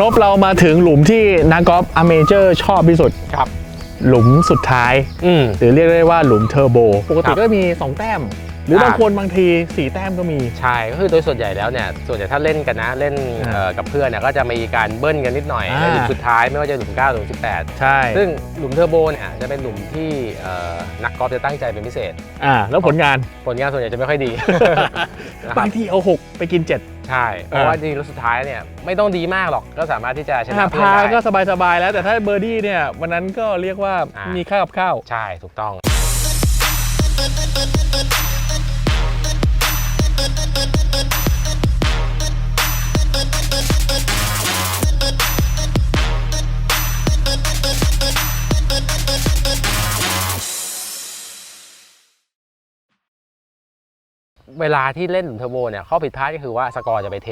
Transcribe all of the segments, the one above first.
นพเรามาถึงหลุมที่นักกอล์ฟอเมเจอร์ชอบที่สุดครับ หลุมสุดท้าย อืม หรือเรียกได้ว่าหลุมเทอร์โบ ปกติครับ ก็มี 2 แต้ม หรือครับบางคนบางที4แต้มก็มี ใช่ก็คือโดยส่วนใหญ่แล้วเนี่ยส่วนใหญ่ถ้าเล่นกันนะเล่นอ่าเอ่อกับเพื่อนเนี่ยก็จะมีการเบิ้ลกันนิดหน่อยอ่าในหลุมสุดท้ายไม่ว่าจะหลุม9หรือหลุม18 ใช่ ซึ่งหลุมเทอร์โบเนี่ยจะเป็นหลุมที่เอ่อนักกอล์ฟจะตั้งใจเป็นพิเศษอ่าแล้วผลงานผลงานส่วนใหญ่จะไม่ค่อยดีนะคบารับงทีเอา 6 ไปกิน 7 ใช่ เพราะว่าจริงๆแล้วสุดท้ายเนี่ยไม่ต้องดีมากหรอกก็สามารถที่จะชนะอ่าเพื่อนพาได้ก็สบายๆแล้วแต่ถ้าเบอร์ดี้เนี่ยวันนั้นก็เรียกว่าอ่ามีมีค่ากับข้าวใช่ถูกต้อง เวลาที่เล่นหลุมเทอร์โบเนี่ยข้อผิดพลาดก็คือว่าสกอร์จะไปเท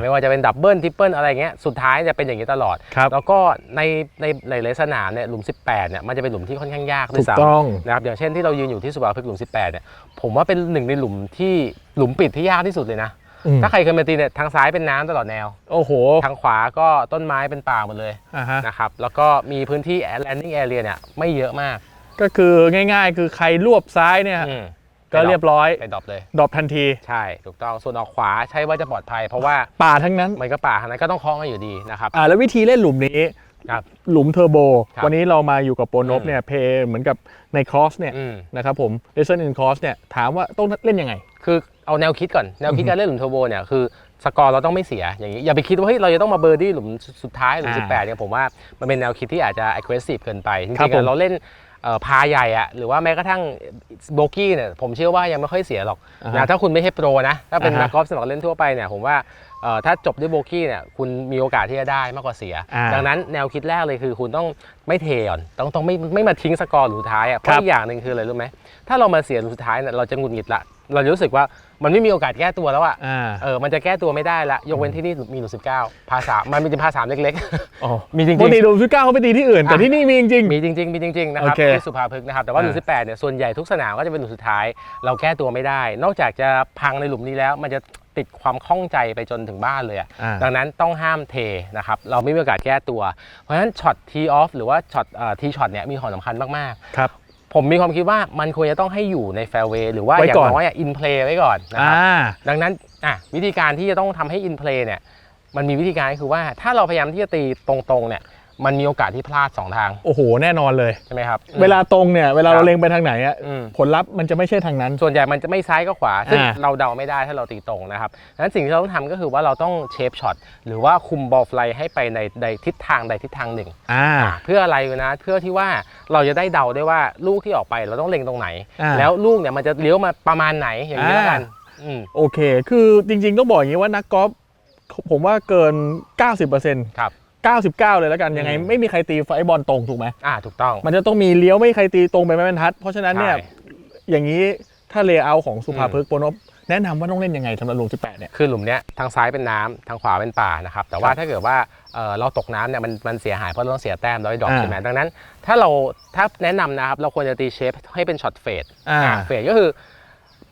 ไม่ว่าจะเป็นดับเบิลทริปเปิลอะไรเงี้ยสุดท้ายจะเป็นอย่างนี้ตลอดครับแล้วก็ในในหลายๆสนามเนี่ยหลุม 18เนี่ยมันจะเป็นหลุมที่ค่อนข้างยากด้วถูยกซ้ต้องำนะครับอย่างเช่นที่เรายืนอยู่ที่สุบาพึกษ์หลุม 18เนี่ยผมว่าเป็นหนึ่งในหลุมที่หลุมปิดที่ยากที่สุดเลยนะอืมถ้าใครเคยมาตีเนี่ยทางซ้ายเป็นน้ำตลอดแนว โอ้โห ทางขวาก็ต้นไม้เป็นป่าหมดเลยอ่าฮะนะครับแล้วก็มีพื้นที่ landing area เนี่ยไม่เยอะมาก ก็คือง่าย ๆ คือใครรวบซ้ายเนี่ยอืม ก็เรียบร้อยไปดรอปเลยดรอปทันที ใช่ถูกต้องส่วนออกขวาใช่ว่าจะปลอดภัย เพราะว่าป่าทั้งนั้นมันก็ป่าทางนั้นก็ต้องเคาะกันอยู่ดีนะครับอ่าแล้ววิธีเล่นหลุมนี้ครับหลุมเทอร์โบครับวันนี้เรามาอยู่กับโปรนบอืมเนี่ยเพย์เหมือนกับในครอสเนี่ยอืมนะครับผม lesson in cross เนี่ยถามว่าต้องเล่นยังไง คือเอาแนวคิดก่อน แนวคิดการเล่นหลุมเทอร์โบเนี่ยคือสกอร์เราต้องไม่เสียอย่างนี้อย่าไปคิดว่าเฮ้ยเราจะต้องมาเบอร์ดี้หลุมสุดท้ายหลุมอ่า18เนี่ยผมว่ามันเป็นแนวคิดที่อาจจะ aggressive เกินไปจครัริบงๆผมอะเราเล่นเอ่อ พาใหญ่อะหรือว่าแม้กระทั่งโบกี้เนี่ยผมเชื่อว่ายังไม่ค่อยเสียหรอกอ่าฮะนะถ้าคุณไม่ใช่โปรนะถ้าเป็นอ่าฮะนักกอล์ฟสมัครเล่นทั่วไปเนี่ยผมว่าเอ่อถ้าจบด้วยโบกี้เนี่ยคุณมีโอกาสที่จะได้มากกว่าเสียอ่าดังนั้นแนวคิดแรกเลยคือคุณต้องไม่เทก่อนต้องต้องไม่ไม่มาทิ้งสกอร์หลุมสุดท้ายอะเพครัราะบอีกอย่างหนึ่งคืออะไรรู้ไหมถ้าเรามาเสียหลุมสุดท้ายเนี่ยเราจะหงุดหงิดละ เราจะรู้สึกว่ามันไม่มีโอกาสแก้ตัวแล้วอะอ่า เออมันจะแก้ตัวไม่ได้ละยกเว้นที่นี่มีหลุมสิบเก้าพาสามมันมีเป็นพาสามเล็ก อ๋อๆมีจริงปกติหลุมสิบเก้าเขาไปตีที่อื่น แต่อะที่นี่มีจริง ๆ มีจริง ๆ มีจริง ๆ นะครับโอเคที่สุภาพฤกษ์นะครับ แต่ว่าหลุมอ่าสิบแปดเนี่ยส่วนใหญ่ทุกสนามก็จะเป็นหลุมสุดท้าย เราแก้ตัวไม่ได้ นอกจากจะพังในหลุมนี้แล้ว มันจะติดความข้องใจไปจนถึงบ้านเลยอะอ่า ดังนั้นต้องห้ามเทนะครับ เราไม่มีโอกาสแก้ตัว เพราะฉะนั้นช็อตทีออฟหรือว่าช็อตทีช็อตเนี่ยมีความสำคัญมาก ๆ ครับๆ ผมมีความคิดว่ามันควรจะต้องให้อยู่ในแฟร์เวย์หรือว่าไว้อย่างก่อนน้อยอินเพลย์ไว้ก่อนนะคอ่า รับดังนั้นอะวิธีการที่จะต้องทำให้อินเพลย์เนี่ยมันมีวิธีการก็คือว่าถ้าเราพยายามที่จะตีตรงๆเนี่ย มันมีโอกาสที่พลาด2ทางโอ้โหแน่นอนเลย ใช่ไหมครับ เวลาตรงเนี่ยเวลาครัเราบเล็งไปทางไหนอะอืม ผลลัพธ์มันจะไม่ใช่ทางนั้น ส่วนใหญ่มันจะไม่ซ้ายก็ขวาซึ่งอ่า เราเดาไม่ได้ถ้าเราตีตรงนะครับดังนั้นสิ่งที่เราต้องทำก็คือว่าเราต้องเชฟช็อตหรือว่าคุมบอลไฟให้ไปในใดทิศทางใดทิศทางหนึ่ง อ่า เพื่ออะไรนะ เพื่อที่ว่าเราจะได้เดาได้ว่าลูกที่ออกไปเราต้องเล็งตรงไหน อ่าแล้วลูกเนี่ยมันจะเลี้ยวมาประมาณไหนอย่างนี้แล้วกันอ่าอืมโอเค คือจริงๆต้องบอกอย่างนี้ว่านักกอล์ฟผมว่าเกิน 90%ครับ 99 เลยแล้วกันยังไงอืมไม่มีใครตีไฟบอลตรงถูกไหมอ่าถูกต้อง มันจะต้องมีเลี้ยวไม่มีใครตีตรงไปไม่บรรทัด เพราะฉะนั้นเนี่ยใช่ อย่างนี้ถ้าเลเยอร์ของสุภาอืมพฤกษ์โปรนบแนะนำว่าต้องเล่นยังไงสำหรับหลุม18เนี่ย คือหลุมเนี้ยทางซ้ายเป็นน้ำทางขวาเป็นป่านะครับแต่ว่าครับถ้าเกิดว่าเอ่อเราตกน้ำเนี่ยมันมันเสียหายเพราะเราต้องเสียแต้มเราได้ดรอปอ่า ใช่ไหมดังนั้น ถ้าเราถ้าแนะนำนะครับเราควรจะตีเชฟให้เป็นช็อตเฟด อ่า เฟดก็คือ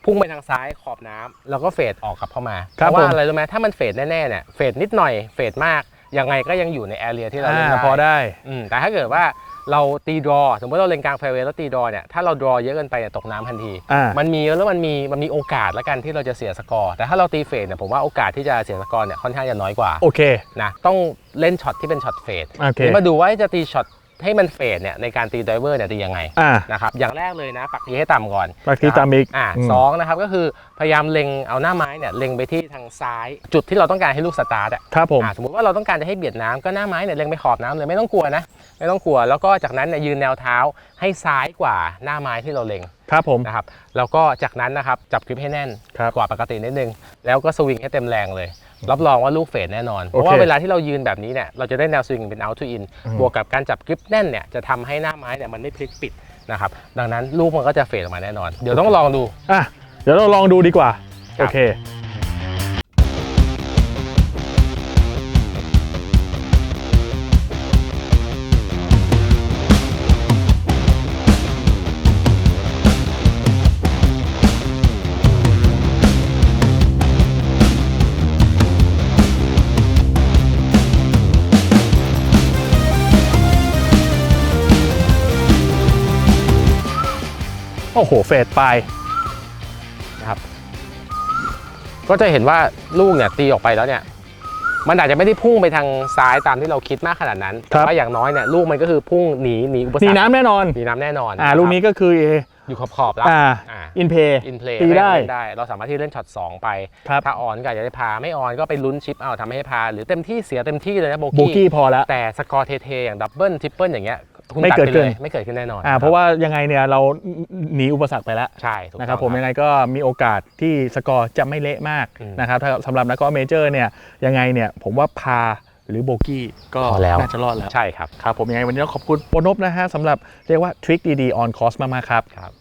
พุ่งไปทางซ้ายขอบน้ำแล้วก็เฟดออกกลับเข้ามาครับเพราะว่าผมอะไรรู้ไหมถ้ามันเฟดแน่ๆเนี่ยเฟดนิดหน่อยเฟดมาก ยังไงก็ยังอยู่ในแอเรียที่เราเล่นอ่าได้พอได้อืมแต่ถ้าเกิดว่าเราตีดรอ สมมติเราเล็งกลางแฟร์เวย์แล้วตีดรอเนี่ยถ้าเราดรอเยอะเกินไปเนี่ยตกน้ำทันทีอ่ามันมีแล้วมันมีมันมีโอกาสแล้วกันที่เราจะเสียสกอร์แต่ถ้าเราตีเฟดเนี่ยผมว่าโอกาสที่จะเสียสกอร์เนี่ยค่อนข้างจะน้อยกว่าโอเคนะต้องเล่นช็อตที่เป็นช็อตเฟดโอเคทีนี้มาดูว่าจะตีช็อต ให้มันเฟดเนี่ยในการตีไดเวอร์เนี่ยตียังไงอ่า นะครับอย่างแรกเลยนะปักทีให้ต่ำก่อนปักทีตามอีกอ่าอืม สองนะครับก็คือพยายามเล็งเอาหน้าไม้เนี่ยเล็งไปที่ทางซ้ายจุดที่เราต้องการให้ลูกสตาร์ทอะครับผม อ่าสมมติว่าเราต้องการจะให้เบียดน้ำก็หน้าไม้เนี่ยเล็งไปขอบน้ำเลยไม่ต้องกลัวนะไม่ต้องกลัวแล้วก็จากนั้นเนี่ยยืนแนวเท้าให้ซ้ายกว่าหน้าไม้ที่เราเล็ง ครับผม นะครับแล้วก็จากนั้นนะครับจับกริปให้แน่นครับ กว่าปกตินิดนึง แล้วก็สวิงให้เต็มแรงเลย รับรองว่าลูกเฟดแน่นอน เพโอเคราะว่าเวลาที่เรายืนแบบนี้เนี่ยเราจะได้แนวสวิงเป็น out to in อืมบวกกับการจับกริปแน่นเนี่ยจะทำให้หน้าไม้เนี่ยมันไม่พลิกปิดนะครับดังนั้นลูกมันก็จะเฟดออกมาแน่นอน เดี๋ยวต้องลองดูอะเดี๋ยวเราลองดูดีกว่าครัโอบเค โอ้โหเฟดไปนะครับ ก็จะเห็นว่าลูกเนี่ยตีออกไปแล้วเนี่ย มันอาจจะไม่ได้พุ่งไปทางซ้ายตามที่เราคิดมากขนาดนั้นครับแต่ว่าอย่างน้อยเนี่ยลูกมันก็คือพุ่งหนีหนีอุปสรหนีรคน้ำแน่นอนหนีน้ำแน่นอนอ่าะครับลูกนี้ก็คืออยู่ขอบขอบๆแล้วอ่าอ่าอินเพย์อินเพลย์ตีได้ได้ เราสามารถที่เล่นช็อต2ไปครับถ้าออนก็อาจจะได้พา ไม่ออนก็ไปลุ้นชิปเอาทำให้พา หรือเต็มที่เสียเต็มที่เลยนะโบโบกี้พอแล้วแต่สกอร์เทๆอย่างดับเบิลทริปเปิลอย่างเงี้ย คุณไม่ตัดเกิดไปขึ้เลนยไม่เกิดขึ้นแน่นอนอ่าเพราะว่ายังไงเนี่ยเราหนีอุปสรรคไปแล้วใช่ถูกนะครับต้องผมยังไงก็มีโอกาสที่สกอร์จะไม่เละมากอืมนะครับถ้าสำหรับนักกอล์ฟเมเจอร์เนี่ยยังไงเนี่ยผมว่าพาหรือโบกี้ก็พอแล้ว น่าจะรอดแล้วใช่ครับ ครับผมยังไงวันนี้ต้องขอบคุณโปรนบนะฮะสำหรับเรียกว่าทริคดีๆออนคอร์สมากๆครับ ครับ